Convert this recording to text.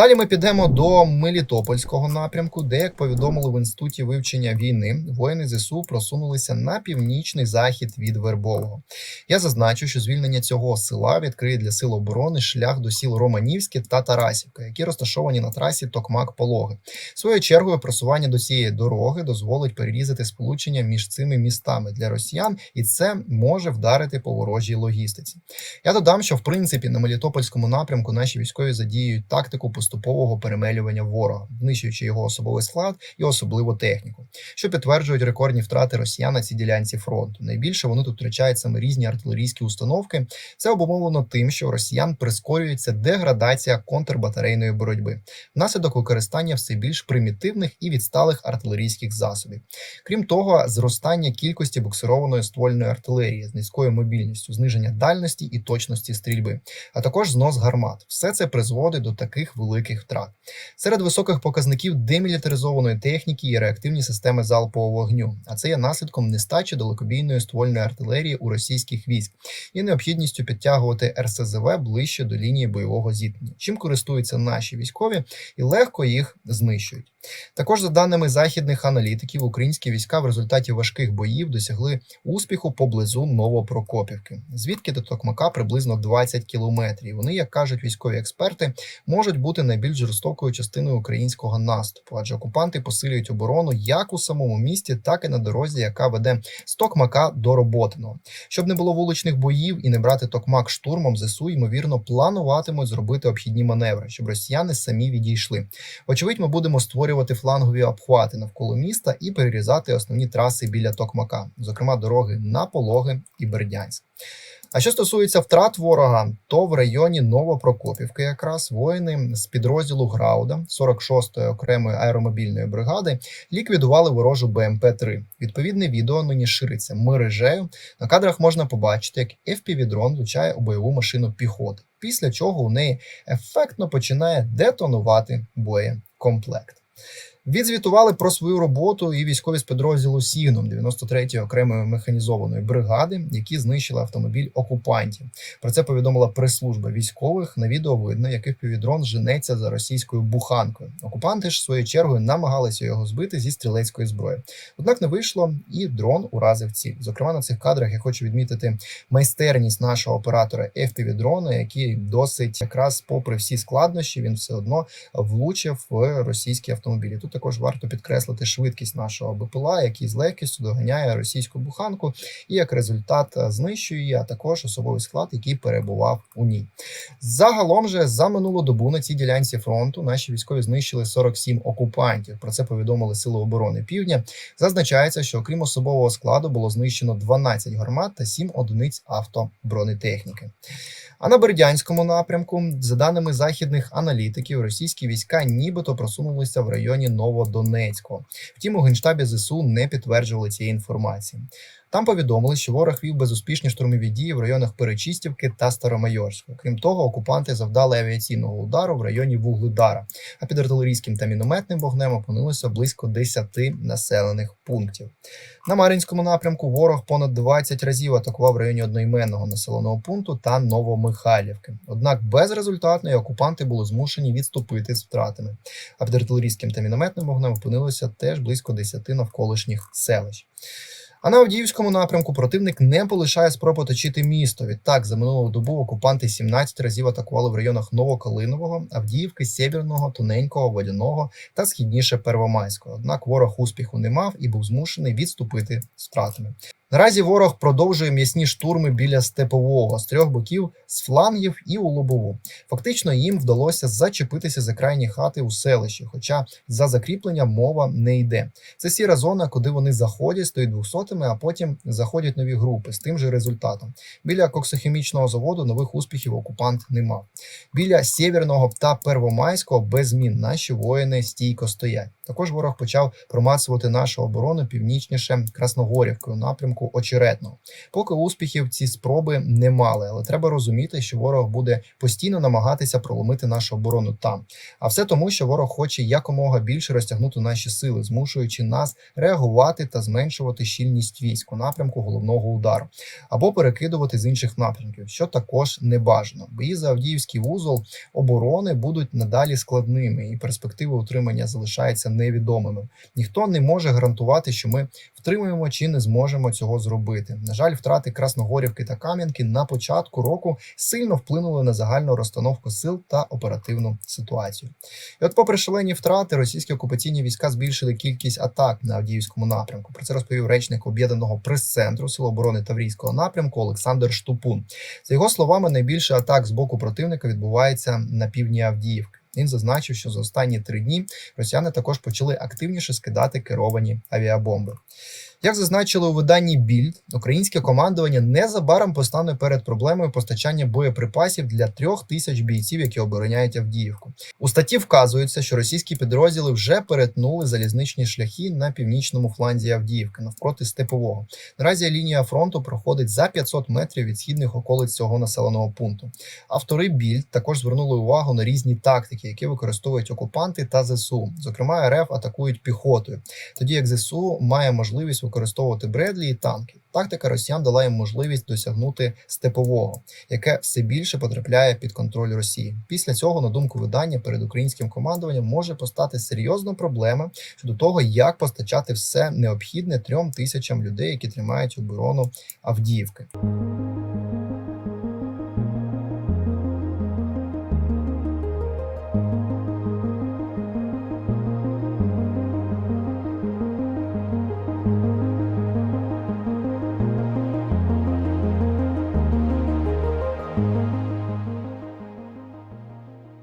Далі ми підемо до Мелітопольського напрямку, де, як повідомили в інституті вивчення війни, воїни ЗСУ просунулися на північний захід від Вербового. Я зазначу, що звільнення цього села відкриє для сил оборони шлях до сіл Романівське та Тарасівка, які розташовані на трасі Токмак-Пологи. Своєю чергою просування до цієї дороги дозволить перерізати сполучення між цими містами для росіян, і це може вдарити по ворожій логістиці. Я додам, що в принципі на Мелітопольському напрямку наші військові задіюють тактику поступового перемелювання ворога, знищуючи його особовий склад і особливо техніку, що підтверджують рекордні втрати росіян на цій ділянці фронту. Найбільше вони тут втрачають саме різні артилерійські установки. Це обумовлено тим, що у росіян прискорюється деградація контрбатарейної боротьби внаслідок використання все більш примітивних і відсталих артилерійських засобів. Крім того, зростання кількості буксированої ствольної артилерії з низькою мобільністю, зниження дальності і точності стрільби, а також знос гармат. Все це призводить до таких великих втрат. Серед високих показників демілітаризованої техніки є реактивні системи залпового вогню, а це є наслідком нестачі далекобійної ствольної артилерії у російських військ і необхідністю підтягувати РСЗВ ближче до лінії бойового зіткнення, чим користуються наші військові і легко їх знищують. Також, за даними західних аналітиків, українські війська в результаті важких боїв досягли успіху поблизу Новопрокопівки, звідки до Токмака приблизно 20 кілометрів. Вони, як кажуть військові експерти, можуть бути найбільш жорстокою частиною українського наступу, адже окупанти посилюють оборону як у самому місті, так і на дорозі, яка веде з Токмака до Роботиного. Щоб не було вуличних боїв і не брати Токмак штурмом, ЗСУ ймовірно плануватимуть зробити обхідні маневри, щоб росіяни самі відійшли. Вочевидь, ми будемо створювати флангові обхвати навколо міста і перерізати основні траси біля Токмака, зокрема дороги на Пологи і Бердянськ. А що стосується втрат ворога, то в районі Новопрокопівки якраз воїни з підрозділу Грауда 46-ї окремої аеромобільної бригади ліквідували ворожу БМП-3. Відповідне відео нині шириться мережею. На кадрах можна побачити, як FPV-дрон влучає у бойову машину піхоти, після чого у неї ефектно починає детонувати боєкомплект. Відзвітували про свою роботу і військові з підрозділу Сігном 93-ї окремої механізованої бригади, які знищили автомобіль окупантів. Про це повідомила прес-служба військових. На відео видно, який півдрон женеться за російською буханкою. Окупанти ж своєю чергою намагалися його збити зі стрілецької зброї. Однак не вийшло, і дрон уразив ціль. Зокрема, на цих кадрах я хочу відмітити майстерність нашого оператора fpv дрона, який досить якраз, попри всі складнощі, він все одно влучив в російські автомобілі. Тут також варто підкреслити швидкість нашого БПЛА, який з легкістю доганяє російську буханку, і як результат знищує її, а також особовий склад, який перебував у ній. Загалом же за минулу добу на цій ділянці фронту наші військові знищили 47 окупантів. Про це повідомили Сили оборони Півдня. Зазначається, що окрім особового складу було знищено 12 гармат та 7 одиниць автобронетехніки. А на Бердянському напрямку, за даними західних аналітиків, російські війська нібито просунулися в районі Новодонецького. Втім, у генштабі ЗСУ не підтверджували цієї інформації. Там повідомили, що ворог вів безуспішні штурмові дії в районах Перечистівки та Старомайорського. Крім того, окупанти завдали авіаційного удару в районі Вугледара, а під артилерійським та мінометним вогнем опинилося близько 10 населених пунктів. На Мар'їнському напрямку ворог понад 20 разів атакував в районі одноіменного населеного пункту та Новомихайлівки. Однак безрезультатно і окупанти були змушені відступити з втратами. А під артилерійським та мінометним вогнем опинилося теж близько 10 навколишніх селищ. А на Авдіївському напрямку противник не полишає спроб оточити місто. Відтак, за минулу добу окупанти 17 разів атакували в районах Новокалинового, Авдіївки, Сєвєрного, Тоненького, Водяного та східніше Первомайського. Однак ворог успіху не мав і був змушений відступити з втратами. Наразі ворог продовжує м'ясні штурми біля степового з трьох боків, з флангів і у лобову. Фактично їм вдалося зачепитися за крайні хати у селищі, хоча за закріплення мова не йде. Це сіра зона, куди вони заходять, стоять двохсотими, а потім заходять нові групи з тим же результатом. Біля коксохімічного заводу нових успіхів окупант не мав. Біля Сєвєрного та Первомайського без змін наші воїни стійко стоять. Також ворог почав промацувати нашу оборону північніше Красногорівкою напрямку напрямку очеретного. Поки успіхів ці спроби не мали, але треба розуміти, що ворог буде постійно намагатися проломити нашу оборону там. А все тому, що ворог хоче якомога більше розтягнути наші сили, змушуючи нас реагувати та зменшувати щільність військ у напрямку головного удару або перекидувати з інших напрямків, що також не бажано. Бої за Авдіївський вузол оборони будуть надалі складними, і перспективи утримання залишаються невідомими. Ніхто не може гарантувати, що ми втримуємо чи не зможемо цього зробити. На жаль, втрати Красногорівки та Кам'янки на початку року сильно вплинули на загальну розстановку сил та оперативну ситуацію. І от, попри шалені втрати, російські окупаційні війська збільшили кількість атак на Авдіївському напрямку. Про це розповів речник об'єднаного прес-центру Сил оборони Таврійського напрямку Олександр Штупун. За його словами, найбільше атак з боку противника відбувається на півдні Авдіївки. Він зазначив, що за останні три дні росіяни також почали активніше скидати керовані авіабомби. Як зазначили у виданні Більд, українське командування незабаром постане перед проблемою постачання боєприпасів для трьох тисяч бійців, які обороняють Авдіївку. У статті вказується, що російські підрозділи вже перетнули залізничні шляхи на північному фланзі Авдіївки навпроти степового. Наразі лінія фронту проходить за 500 метрів від східних околиць цього населеного пункту. Автори Більд також звернули увагу на різні тактики, які використовують окупанти та ЗСУ. Зокрема, РФ атакують піхотою, тоді як ЗСУ має можливість використовувати Бредлі і танки. Тактика росіян дала їм можливість досягнути степового, яке все більше потрапляє під контроль Росії. Після цього, на думку видання, перед українським командуванням може постати серйозна проблема щодо того, як постачати все необхідне трьом тисячам людей, які тримають оборону Авдіївки.